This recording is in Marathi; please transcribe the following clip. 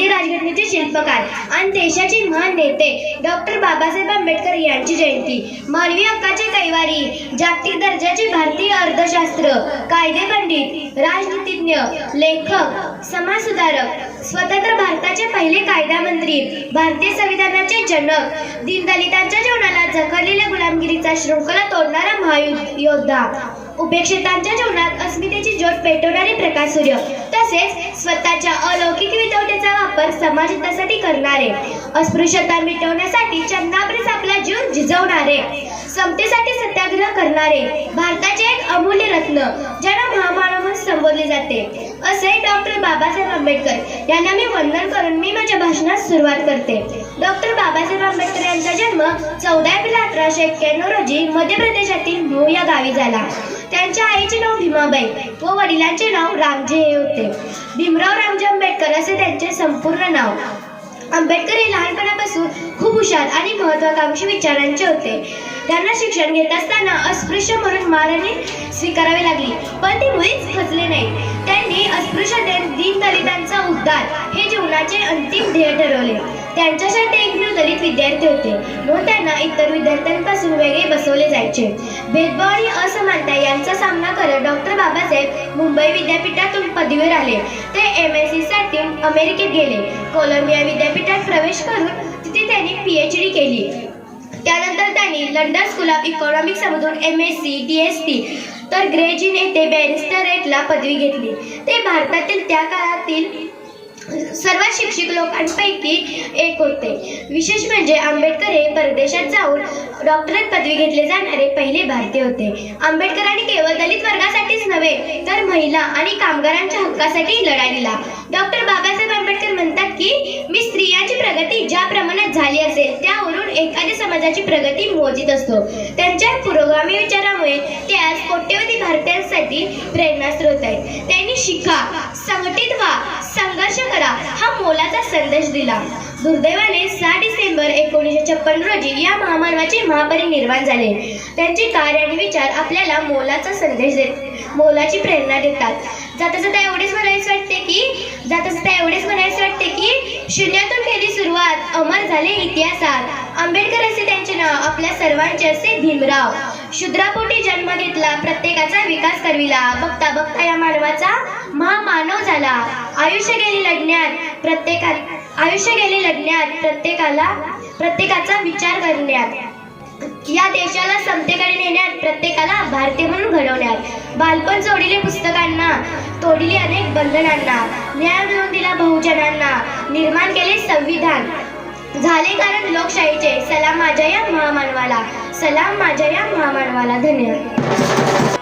भारतीय राजघटनेचे शिल्पकार आणि देशाचे महान नेते डॉक्टर बाबासाहेब आंबेडकर यांची जयंती. मानवी हक्काचे कैवारी जागतिक दर्जाचे भारतीय अर्थशास्त्र कायदे पंडित राजनीतिज्ञ लेखक समाजसुधारक स्वतंत्र भारताचे पहिले कायदा मंत्री भारतीय संविधानाचे जनक दीनदलितांच्या जीवनाला जखडलेल्या गुलामगिरीचा शृंखला तोडणारा महायोद्धा उपेक्षितांच्या जीवनात अस्मितेची ज्योत पेटवणारे प्रकाश सूर्य तसेच स्वतःच्या अलौकिक वितवटेचा वापर समाजहितासाठी करणारे अस्पृश्यता मिटवण्यासाठी चंदाबरीस आपला जीव झिजवणारे समतेसाठी सत्याग्रह करणारे भारताचे एक अमूल्य रत्न ज्यांना महामानव म्हणून संबोधले जाते. असे डॉक्टर बाबासाहेब आंबेडकर यांना मी वंदन करून मी माझ्या भाषणास सुरुवात करते. डॉक्टर बाबासाहेब आंबेडकर यांचा जन्म चौदा एप्रिल अठराशे एक्क्याण्णव रोजी मध्य प्रदेशातील महू या गावी झाला. त्यांच्या आईचे नाव भीमाबाई व वडिलांचे नाव रामजे हे होते. भीमराव रामजे आंबेडकर असे त्यांचे संपूर्ण नाव. आंबेडकर हे लहानपणापासून खूप हुशार आणि महत्वाकांक्षी विचारांचे होते. त्यांना शिक्षण घेत असताना अस्पृश्य म्हणून मारणी स्वीकारावी लागली पण ते मुळीच खचले नाही. त्यांनी अस्पृश्यते दीनदलितांचा उद्धार हे जीवनाचे अंतिम ध्येय ठरवले. त्यांच्यासाठी एकमेव दलित विद्यार्थी होते. म्हणून त्यांना इतर विद्यार्थ्यांपासून वेगळे बसवले जायचे. भेदभाव आणि असमानता यांचा सामना करत डॉक्टर बाबासाहेब मुंबई विद्यापीठातून पदवीवर आले. ते एम एस सी साठी अमेरिकेत गेले. कोलंबिया विद्यापीठात प्रवेश करून तिथे त्यांनी पी एच डी केली. त्यानंतर त्यांनी लंडन स्कूल ऑफ इकॉनॉमिक्स मधून M S C D S T तर ग्रेजिन येथे बॅरिस्टरेटला पदवी घेतली. ते भारतातील त्या काळातील सर्वात शिक्षित लोकांपैकी एक होते. विशेष म्हणजे आंबेडकर हे परदेशात जाऊन डॉक्टरेट पदवी घेतले जाणारे पहिले भारतीय होते. आंबेडकरांनी केवळ दलित वर्गासाठीच नव्हे तर महिला आणि कामगारांच्या हक्कासाठी लढा दिला. डॉक्टर बाबासाहेब आंबेडकर म्हणतात की मी स्त्रियांची प्रगती ज्या प्रमाणात झाली असेल त्यावरून एखाद्या समाजाची प्रगती मोजित असतो. त्यांच्या पुरोगामी विचारामुळे ते आज कोट्यवधी भारतीयांसाठी प्रेरणास्रोत आहेत. त्यांनी शिका संघटित व्हा संघर्ष करा. हा मोलाचा संदेश दिला. दुर्दैवाने सहा डिसेंबर एकोणीसशे छप्पन रोजी या महामानवाचे महापरिनिर्वाण झाले. त्यांचे कार्य आणि विचार आपल्याला मोलाचा संदेश देत मोलाची प्रेरणा देतात. जाता जाता एवढेच म्हणायचं वाटते की जाता जाता एवढेच म्हणायचं वाटते की शून्यातून केली सुरुवात अमर झाले इतिहासात. आंबेडकर असे त्यांचे नाव आपल्या सर्वांचे असे भीमराव. शुद्रापोटी जन्म घेतला. प्रत्येकाचा विकास करविला बघता बघता या मानवाचा महामानव झाला. आयुष्य गेली लढण्यात प्रत्येका आयुष्य गेले लढण्यात प्रत्येकाला प्रत्येकाचा विचार करण्यात. या देशाला समतेकडे नेण्यात प्रत्येकाला भारतीय म्हणून घडवण्यात. बालपण जोडिले पुस्तकांना तोडिले अनेक बंधनांना. न्याय मिळवून दिला बहुजनांना. निर्माण केले संविधान. झाले कारण लोकशाहीचे. सलाम माझ्या या महामानवाला. सलाम माझ्या या महामानवाला. धन्यवाद.